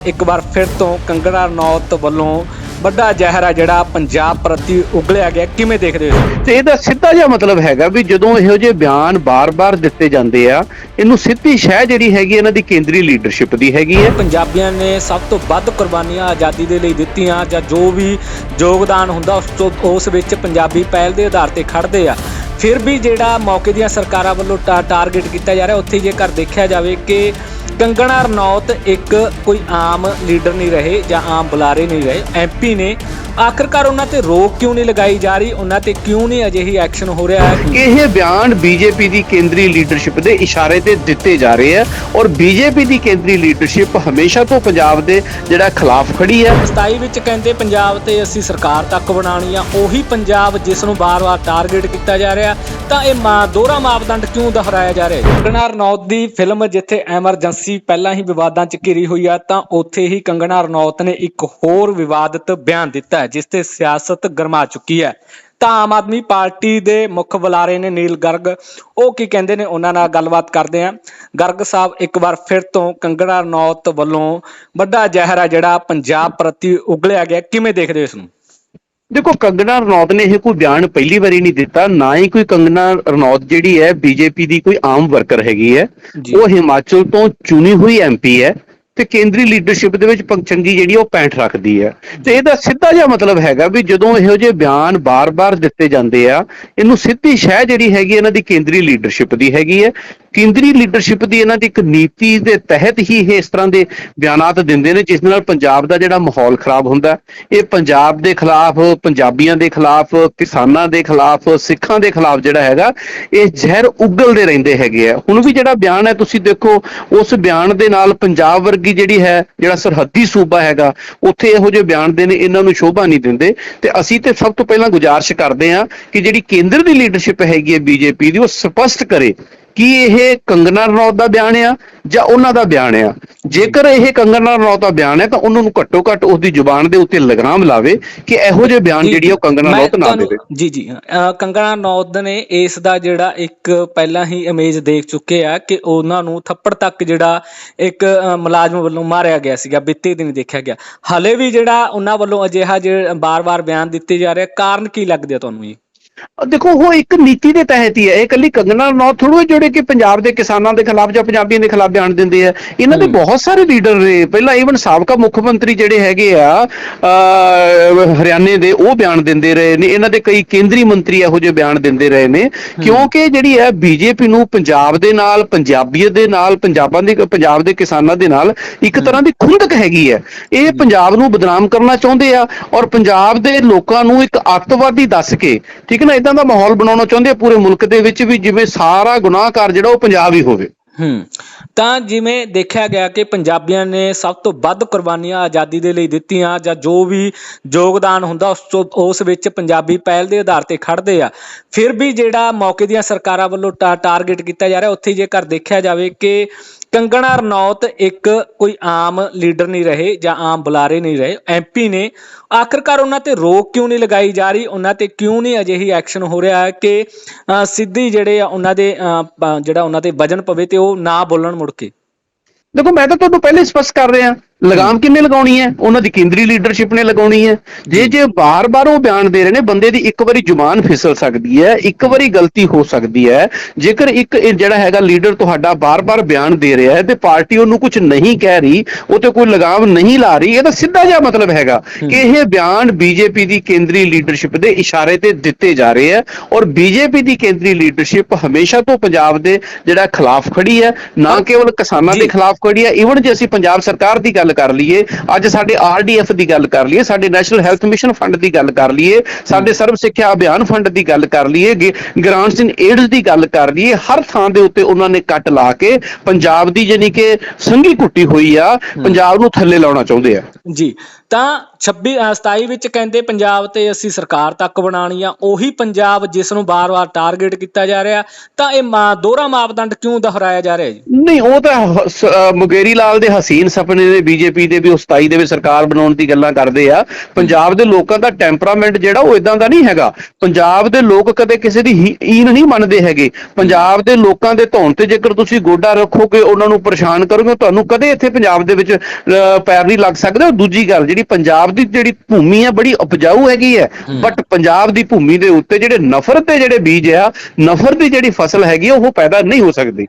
ਇੱਕ ਵਾਰ ਫਿਰ ਤੋਂ ਕੰਗਣਾ ਰਣੌਤ ਵੱਲੋਂ ਵੱਡਾ ਜ਼ਹਿਰ ਆ ਜਿਹੜਾ ਪੰਜਾਬ ਪ੍ਰਤੀ ਉਗਲਿਆ ਗਿਆ। ਕਿਵੇਂ ਦੇਖਦੇ ਹੋ ਤੇ ਇਹਦਾ ਸਿੱਧਾ ਜਿਹਾ ਮਤਲਬ ਹੈਗਾ ਵੀ ਜਦੋਂ ਇਹੋ ਜਿਹੇ ਬਿਆਨ ਬਾਰ-ਬਾਰ ਦਿੱਤੇ ਜਾਂਦੇ ਆ ਇਹਨੂੰ ਸਿੱਧੀ ਸ਼ਹਿ ਜਿਹੜੀ ਹੈਗੀ ਇਹਨਾਂ ਦੀ ਕੇਂਦਰੀ ਲੀਡਰਸ਼ਿਪ ਦੀ ਹੈਗੀ ਹੈ ਪੰਜਾਬੀਆਂ ਨੇ ਸਭ ਤੋਂ ਵੱਧ ਕੁਰਬਾਨੀਆਂ ਆਜ਼ਾਦੀ ਦੇ ਲਈ ਦਿੱਤੀਆਂ ਜਾਂ ਜੋ ਵੀ ਯੋਗਦਾਨ ਹੁੰਦਾ ਉਸ ਤੋਂ ਉਸ ਵਿੱਚ ਪੰਜਾਬੀ ਪਹਿਲ ਦੇ ਆਧਾਰ ਤੇ ਖੜਦੇ ਆ। ਫਿਰ ਵੀ ਜਿਹੜਾ ਮੌਕੇ ਦੀਆਂ ਸਰਕਾਰਾਂ ਵੱਲੋਂ ਟਾਰਗੇਟ ਕੀਤਾ ਜਾ ਰਿਹਾ ਉੱਥੇ ਜੇਕਰ ਦੇਖਿਆ ਜਾਵੇ ਕਿ ਕੰਗਣਾ ਰਣੌਤ ਇੱਕ ਕੋਈ ਆਮ ਲੀਡਰ ਨਹੀਂ ਰਹੇ ਜਾਂ ਆਮ ਬੁਲਾਰੇ ਨਹੀਂ ਰਹੇ। ਐਮਪੀ ਨੇ ਆਖਰਕਾਰ ਉਹਨਾਂ ਤੇ ਰੋਕ ਕਿਉਂ ਨਹੀਂ ਲਗਾਈ ਜਾ ਰਹੀ? ਉਹਨਾਂ ਤੇ ਕਿਉਂ ਨਹੀਂ ਅਜਿਹੀ ਐਕਸ਼ਨ ਹੋ ਰਿਹਾ? ਹੈ ਇਹ ਬਿਆਨ ਬੀਜੇਪੀ ਦੀ ਕੇਂਦਰੀ ਲੀਡਰਸ਼ਿਪ ਦੇ ਇਸ਼ਾਰੇ ਤੇ ਦਿੱਤੇ ਜਾ ਰਹੇ ਆ ਔਰ ਬੀਜੇਪੀ ਦੀ ਕੇਂਦਰੀ ਲੀਡਰਸ਼ਿਪ ਹਮੇਸ਼ਾ ਤੋਂ ਪੰਜਾਬ ਦੇ ਜਿਹੜਾ ਖਿਲਾਫ ਖੜੀ ਹੈ। 27 ਵਿੱਚ ਕਹਿੰਦੇ ਪੰਜਾਬ ਤੇ ਅਸੀਂ ਸਰਕਾਰ ਤੱਕ ਬਣਾਉਣੀ ਆ ਉਹੀ ਪੰਜਾਬ ਜਿਸ ਨੂੰ ਬਾਰ-ਬਾਰ ਟਾਰਗੇਟ ਕੀਤਾ ਜਾ ਰਿਹਾ ਤਾਂ ਇਹ ਮਾ ਦੋਹਰਾ ਮਾਪਦੰਡ ਕਿਉਂ ਦੁਹਰਾਇਆ ਜਾ ਰਿਹਾ? ਹੈ ਕੰਗਣਾ ਰਣੌਤ ਦੀ ਫਿਲਮ ਜਿੱਥੇ ਐਮਰਜੈਂਸੀ ਪਹਿਲਾਂ ਹੀ ਵਿਵਾਦਾਂ 'ਚ ਘਿਰੀ ਹੋਈ ਆ, ਤਾਂ ਉੱਥੇ ਹੀ ਕੰਗਣਾ ਰਣੌਤ ਨੇ ਇੱਕ ਹੋਰ ਵਿਵਾਦਤ ਬਿਆਨ ਦਿੱਤਾ ਜਿਸ ਤੇ ਸਿਆਸਤ ਗਰਮਾ ਚੁੱਕੀ ਹੈ। ਤਾਂ ਆਮ ਆਦਮੀ ਪਾਰਟੀ ਦੇ ਮੁੱਖ ਬੁਲਾਰੇ ਨੇ ਨੀਲ ਗਰਗ, ਉਹ ਕੀ ਕਹਿੰਦੇ ਨੇ, ਉਹਨਾਂ ਨਾਲ ਗੱਲਬਾਤ ਕਰਦੇ ਆ ਗਰਗ ਸਾਹਿਬ ਇੱਕ ਵਾਰ ਫਿਰ ਤੋਂ ਕੰਗਣਾ ਰਣੌਤ ਵੱਲੋਂ ਵੱਡਾ ਜ਼ਹਿਰ ਆ ਜਿਹੜਾ ਪੰਜਾਬ ਪ੍ਰਤੀ ਉਗਲਿਆ ਗਿਆ, ਕਿਵੇਂ ਦੇਖਦੇ ਹੋ ਇਸ ਨੂੰ? ਦੇਖੋ ਕੰਗਨਾ ਰਣੌਤ ਨੇ ਇਹ ਕੋਈ ਬਿਆਨ ਪਹਿਲੀ ਵਾਰੀ ਨਹੀਂ ਦਿੱਤਾ ਨਾ ਹੀ ਕੋਈ ਕੰਗਨਾ ਰਣੌਤ ਜਿਹੜੀ ਹੈ ਬੀਜੇਪੀ ਦੀ ਕੋਈ ਆਮ ਵਰਕਰ ਹੈਗੀ ਹੈ। ਉਹ ਹਿਮਾਚਲ ਤੋਂ ਚੁਣੀ ਹੋਈ ਐਮਪੀ ਹੈ ਤੇ ਕੇਂਦਰੀ ਲੀਡਰਸ਼ਿਪ ਦੇ ਵਿੱਚ ਪੰਚੰਗੀ ਜਿਹੜੀ ਉਹ ਪੈਂਠ ਰੱਖਦੀ ਹੈ ਤੇ ਇਹਦਾ ਸਿੱਧਾ ਜਿਹਾ ਮਤਲਬ ਹੈਗਾ ਵੀ ਜਦੋਂ ਇਹੋ ਜਿਹੇ ਬਿਆਨ ਬਾਰ-ਬਾਰ ਦਿੱਤੇ ਜਾਂਦੇ ਆ, ਇਹਨੂੰ ਸਿੱਧੀ ਸ਼ਹਿ ਜਿਹੜੀ ਹੈਗੀ ਇਹਨਾਂ ਦੀ ਕੇਂਦਰੀ ਲੀਡਰਸ਼ਿਪ ਦੀ ਹੈਗੀ ਹੈ ਕੇਂਦਰੀ ਲੀਡਰਸ਼ਿਪ ਦੀ ਇਹਨਾਂ ਦੀ ਇੱਕ ਨੀਤੀ ਦੇ ਤਹਿਤ ਹੀ ਇਹ ਇਸ ਤਰ੍ਹਾਂ ਦੇ ਬਿਆਨਾਤ ਦਿੰਦੇ ਨੇ, ਜਿਸ ਨਾਲ ਪੰਜਾਬ ਦਾ ਜਿਹੜਾ ਮਾਹੌਲ ਖਰਾਬ ਹੁੰਦਾ। ਇਹ ਪੰਜਾਬ ਦੇ ਖਿਲਾਫ, ਪੰਜਾਬੀਆਂ ਦੇ ਖਿਲਾਫ, ਕਿਸਾਨਾਂ ਦੇ ਖਿਲਾਫ, ਸਿੱਖਾਂ ਦੇ ਖਿਲਾਫ ਜਿਹੜਾ ਹੈਗਾ, ਇਹ ਜ਼ਹਿਰ ਉਗਲਦੇ ਰਹਿੰਦੇ ਹੈਗੇ ਆ। ਹੁਣ ਵੀ ਜਿਹੜਾ ਬਿਆਨ ਹੈ, ਤੁਸੀਂ ਦੇਖੋ, ਉਸ ਬਿਆਨ ਦੇ ਨਾਲ ਪੰਜਾਬ ਵਰਗੀ ਜਿਹੜੀ ਹੈ, ਜਿਹੜਾ ਸਰਹੱਦੀ ਸੂਬਾ ਹੈਗਾ, ਉੱਥੇ ਇਹੋ ਜਿਹੇ ਬਿਆਨ ਦੇ ਨੇ ਇਹਨਾਂ ਨੂੰ ਸ਼ੋਭਾ ਨਹੀਂ ਦਿੰਦੇ। ਤੇ ਅਸੀਂ ਤੇ ਸਭ ਤੋਂ ਪਹਿਲਾਂ ਗੁਜ਼ਾਰਿਸ਼ ਕਰਦੇ ਹਾਂ ਕਿ ਜਿਹੜੀ ਕੇਂਦਰ ਦੀ ਲੀਡਰਸ਼ਿਪ ਹੈਗੀ ਹੈ, ਬੀਜੇਪੀ ਦੀ, ਉਹ ਸਪਸ਼ਟ ਕਰੇ। ਕੀ ਇਹ ਕੰਗਨਾ ਰਣੌਤ ਦਾ ਬਿਆਨ ਆ ਜਾਂ ਉਹਨਾਂ ਦਾ ਬਿਆਨ ਆ? ਜੇਕਰ ਇਹ ਕੰਗਨਾ ਰਣੌਤ ਦਾ ਬਿਆਨ ਹੈ ਤਾਂ ਉਹਨਾਂ ਨੂੰ ਘੱਟੋ ਘੱਟ ਉਸ ਦੀ ਜ਼ੁਬਾਨ ਦੇ ਉੱਤੇ ਲਗਰਾਮ ਲਾਵੇ ਕਿ ਇਹੋ ਜਿਹੇ ਬਿਆਨ ਜਿਹੜੀ ਉਹ ਕੰਗਨਾ ਰਣੌਤ ਨਾ ਦੇਵੇ। ਜੀ ਜੀ ਕੰਗਣਾ ਰਣੌਤ ਨੇ ਇਸ ਦਾ ਜਿਹੜਾ ਇੱਕ ਪਹਿਲਾਂ ਹੀ ਇਮੇਜ ਦੇਖ ਚੁੱਕੇ ਆ ਕਿ ਉਹਨਾਂ ਨੂੰ ਥੱਪੜ ਤੱਕ ਜਿਹੜਾ ਇੱਕ ਮੁਲਾਜ਼ਮ ਵੱਲੋਂ ਮਾਰਿਆ ਗਿਆ ਸੀਗਾ ਬੀਤੇ ਦਿਨ ਦੇਖਿਆ ਗਿਆ। ਹਲੇ ਵੀ ਜਿਹੜਾ ਉਹਨਾਂ ਵੱਲੋਂ ਅਜਿਹਾ ਜਿਹੜਾ ਬਾਰ-ਬਾਰ ਬਿਆਨ ਦਿੱਤੇ ਜਾ ਰਿਹਾ ਕਾਰਨ ਕੀ ਲੱਗਦੇ ਆ ਤੁਹਾਨੂੰ ਜੀ ਦੇਖੋ ਉਹ ਇੱਕ ਨੀਤੀ ਦੇ ਤਹਿਤ ਹੀ ਹੈ। ਇਹ ਕੱਲੀ ਕੰਗਨਾ ਰਣੌਤ ਥੋੜ੍ਹਾ ਜਿਹੜੇ ਕਿ ਪੰਜਾਬ ਦੇ ਕਿਸਾਨਾਂ ਦੇ ਖਿਲਾਫ ਜਾਂ ਪੰਜਾਬੀਆਂ ਦੇ ਖਿਲਾਫ ਬਿਆਨ ਦਿੰਦੇ ਆ। ਇਹਨਾਂ ਦੇ। ਬਹੁਤ ਸਾਰੇ ਲੀਡਰ ਨੇ। ਪਹਿਲਾਂ ਈਵਨ ਸਾਬਕਾ ਮੁੱਖ ਮੰਤਰੀ ਜਿਹੜੇ ਹੈਗੇ ਆ ਹਰਿਆਣੇ ਦੇ ਉਹ ਬਿਆਨ ਦਿੰਦੇ ਰਹੇ ਨੇ। ਇਹਨਾਂ ਦੇ ਕਈ ਕੇਂਦਰੀ ਮੰਤਰੀ ਇਹੋ ਜਿਹੇ ਬਿਆਨ ਦਿੰਦੇ ਰਹੇ ਨੇ। ਕਿਉਂਕਿ ਜਿਹੜੀ ਹੈ ਬੀਜੇਪੀ ਨੂੰ ਪੰਜਾਬ ਦੇ ਨਾਲ ਪੰਜਾਬੀਅਤ ਦੇ ਨਾਲ ਪੰਜਾਬਾਂ ਦੇ ਪੰਜਾਬ ਦੇ ਕਿਸਾਨਾਂ ਦੇ ਨਾਲ ਇੱਕ ਤਰ੍ਹਾਂ ਦੀ ਖੁੰਦਕ ਹੈਗੀ ਹੈ। ਇਹ ਪੰਜਾਬ ਨੂੰ ਬਦਨਾਮ ਕਰਨਾ ਚਾਹੁੰਦੇ ਆ ਔਰ ਪੰਜਾਬ ਦੇ ਲੋਕਾਂ ਨੂੰ ਇੱਕ ਅੱਤਵਾਦੀ ਦੱਸ ਕੇ ਠੀਕ ਹੈ ਨਾ ਇਦਾਂ ਦਾ ਮਾਹੌਲ ਬਣਾਉਣਾ ਚਾਹੁੰਦੇ ਆ, ਪੂਰੇ ਮੁਲਕ ਦੇ ਵਿੱਚ ਵੀ ਜਿਵੇਂ ਸਾਰਾ ਗੁਨਾਹਕਾਰ ਜਿਹੜਾ ਉਹ ਪੰਜਾਬ ਹੀ ਹੋਵੇ। ਹੂੰ, ਤਾਂ ਜਿਵੇਂ ਦੇਖਿਆ ਗਿਆ ਕਿ ਪੰਜਾਬੀਆਂ ਨੇ ਸਭ ਤੋਂ ਵੱਧ ਕੁਰਬਾਨੀਆਂ ਆਜ਼ਾਦੀ ਦੇ ਲਈ ਦਿੱਤੀਆਂ ਜਾਂ ਜੋ ਵੀ ਯੋਗਦਾਨ ਹੁੰਦਾ, ਉਸ ਉਸ ਵਿੱਚ ਪੰਜਾਬੀ ਪਹਿਲ ਦੇ ਆਧਾਰ ਤੇ ਖੜਦੇ ਆ। ਫਿਰ ਵੀ ਜਿਹੜਾ ਮੌਕੇ ਦੀਆਂ ਸਰਕਾਰਾਂ ਵੱਲੋਂ ਟਾ- ਟਾਰਗੇਟ ਕੀਤਾ ਜਾ ਰਿਹਾ, ਉੱਥੇ ਜੇਕਰ ਦੇਖਿਆ ਜਾਵੇ ਕਿ ਕੰਗਣਾ ਰਣੌਤ ਇੱਕ ਕੋਈ ਆਮ ਲੀਡਰ ਨਹੀਂ ਰਹੇ ਜਾਂ ਆਮ ਬੁਲਾਰੇ ਨਹੀਂ ਰਹੇ। ਐਮਪੀ ਨੇ ਆਖਰਕਾਰ ਉਹਨਾਂ ਤੇ ਰੋਕ ਕਿਉਂ ਨਹੀਂ ਲਗਾਈ ਜਾ ਰਹੀ? ਉਹਨਾਂ ਤੇ ਕਿਉਂ ਨਹੀਂ ਅਜਿਹੀ ਐਕਸ਼ਨ ਹੋ ਰਿਹਾ ਹੈ ਕਿ ਸਿੱਧੀ ਜਿਹੜੇ ਆ ਉਹਨਾਂ ਦੇ ਜਿਹੜਾ ਉਹਨਾਂ ਤੇ ਵਜਨ ਪਵੇ ਤੇ ਉਹ ਨਾ ਬੋਲਣ ਮੁੜ ਕੇ? ਦੇਖੋ, ਮੈਂ ਤਾਂ ਤੁਹਾਨੂੰ ਪਹਿਲੇ ਸਪਸ਼ਟ ਕਰ ਰਿਹਾ। ਲਗਾਮ ਕਿੰਨੇ ਲਗਾਉਣੀ ਹੈ? ਉਹਨਾਂ ਦੀ ਕੇਂਦਰੀ ਲੀਡਰਸ਼ਿਪ ਨੇ ਲਗਾਉਣੀ ਹੈ। ਜੇ ਜੇ। ਬਾਰ-ਬਾਰ ਉਹ ਬਿਆਨ ਦੇ ਰਹੇ ਨੇ ਬੰਦੇ ਦੀ ਇੱਕ ਵਾਰੀ ਜ਼ੁਬਾਨ ਫਿਸਲ ਸਕਦੀ ਹੈ ਇੱਕ ਵਾਰੀ ਗਲਤੀ ਹੋ ਸਕਦੀ ਹੈ। ਜੇਕਰ ਇੱਕ ਇਹ ਜਿਹੜਾ ਹੈਗਾ ਲੀਡਰ ਤੁਹਾਡਾ ਬਾਰ-ਬਾਰ ਬਿਆਨ ਦੇ ਰਿਹਾ ਹੈ ਤੇ ਪਾਰਟੀ ਉਹਨੂੰ ਕੁਝ ਨਹੀਂ ਕਹਿ ਰਹੀ ਉਹ ਤੇ ਕੋਈ ਲਗਾਮ ਨਹੀਂ ਲਾ ਰਹੀ ਇਹਦਾ ਸਿੱਧਾ ਜਿਹਾ ਮਤਲਬ ਹੈਗਾ ਕਿ ਇਹ ਬਿਆਨ ਬੀਜੇਪੀ ਦੀ ਕੇਂਦਰੀ ਲੀਡਰਸ਼ਿਪ ਦੇ ਇਸ਼ਾਰੇ ਤੇ ਦਿੱਤੇ ਜਾ ਰਹੇ ਆ ਔਰ ਬੀਜੇਪੀ ਦੀ ਕੇਂਦਰੀ ਲੀਡਰਸ਼ਿਪ ਹਮੇਸ਼ਾ ਤੋਂ ਪੰਜਾਬ ਦੇ ਜਿਹੜਾ ਖਿਲਾਫ ਖੜੀ ਹੈ ਨਾ ਕੇਵਲ ਕਿਸਾਨਾਂ। ਦੇ ਖਿਲਾਫ ਖੜੀ ਹੈ ਈਵਨ ਜੇ ਅਸੀਂ ਪੰਜਾਬ ਸਰਕਾਰ ਦੀ ਗੱਲ ਕਰ ਲਈਏ, ਅੱਜ ਸਾਡੇ ਆਰਡੀਐਫ ਦੀ ਗੱਲ ਕਰ ਲਈਏ, ਸਾਡੇ ਨੈਸ਼ਨਲ ਹੈਲਥ ਮਿਸ਼ਨ ਫੰਡ ਦੀ ਗੱਲ ਕਰ ਲਈਏ, ਸਾਡੇ ਸਰਵ ਸਿੱਖਿਆ ਅਭਿਆਨ ਫੰਡ ਦੀ ਗੱਲ ਕਰ ਲਈਏ ਗ੍ਰਾਂਟਸ ਇਨ ਏਡਸ ਦੀ ਗੱਲ ਕਰ ਲਈਏ, ਹਰ ਥਾਂ ਦੇ ਉੱਤੇ ਉਹਨਾਂ ਨੇ ਕੱਟ ਲਾ ਕੇ ਪੰਜਾਬ ਦੀ ਜਾਨੀ ਕਿ ਸੰਘੀ ਕੁੱਟੀ ਹੋਈ ਆ, ਪੰਜਾਬ ਨੂੰ ਥੱਲੇ ਲਾਉਣਾ ਚਾਹੁੰਦੇ ਆ। ਜੀ ਤਾਂ 26 ਅ, 27 ਵਿੱਚ ਕਹਿੰਦੇ ਪੰਜਾਬ ਤੇ ਅਸੀਂ ਸਰਕਾਰ ਤੱਕ ਬਣਾਉਣੀ ਆ ਉਹੀ ਪੰਜਾਬ ਜਿਸ ਨੂੰ ਬਾਰ-ਬਾਰ ਟਾਰਗੇਟ ਕੀਤਾ ਜਾ ਰਿਹਾ ਤਾਂ ਇਹ ਦੋਹਰਾ ਮਾਪਦੰਡ ਕਿਉਂ ਦੁਹਰਾਇਆ ਜਾ ਰਿਹਾ ਜੀ? ਨਹੀਂ ਉਹ ਤਾਂ ਮੁਗੇਰੀ ਲਾਲ ਦੇ ਹਸੀਨ ਸੁਪਨੇ ਦੇ ਬੀਜੇਪੀ ਦੇ ਵੀ ਉਹ 27 ਦੇ ਵਿੱਚ ਸਰਕਾਰ ਬਣਾਉਣ ਦੀ ਗੱਲਾਂ ਕਰਦੇ ਆ। ਪੰਜਾਬ ਦੇ ਲੋਕਾਂ ਦਾ ਟੈਂਪਰਾਮੈਂਟ ਜਿਹੜਾ ਉਹ ਇਦਾਂ ਦਾ ਨਹੀਂ ਹੈਗਾ। ਪੰਜਾਬ ਦੇ ਲੋਕ ਕਦੇ ਕਿਸੇ ਦੀ ਈਨ ਨਹੀਂ ਮੰਨਦੇ ਹੈਗੇ। ਪੰਜਾਬ ਦੇ ਲੋਕਾਂ ਦੇ ਧੌਣ ਤੇ ਜੇਕਰ ਤੁਸੀਂ ਗੋਡਾ ਰੱਖੋਗੇ ਉਹਨਾਂ ਨੂੰ ਪਰੇਸ਼ਾਨ ਕਰੋਗੇ ਤੁਹਾਨੂੰ ਕਦੇ ਇੱਥੇ ਪੰਜਾਬ ਦੇ ਵਿੱਚ ਅ, ਪੈਰ ਨਹੀਂ ਲੱਗ ਸਕਦੇ। ਦੂਜੀ ਗੱਲ ਜਿਹੜੀ ਪੰਜਾਬ ਦੀ ਜਿਹੜੀ ਭੂਮੀ ਹੈ ਬੜੀ ਉਪਜਾਊ ਹੈਗੀ ਹੈ। ਬਟ ਪੰਜਾਬ ਦੀ ਭੂਮੀ ਦੇ ਉੱਤੇ ਜਿਹੜੇ ਨਫ਼ਰਤ ਦੇ ਜਿਹੜੇ ਬੀਜ ਆ ਨਫ਼ਰਤ ਦੀ ਜਿਹੜੀ ਫਸਲ ਹੈਗੀ ਉਹ ਪੈਦਾ ਨਹੀਂ ਹੋ ਸਕਦੀ।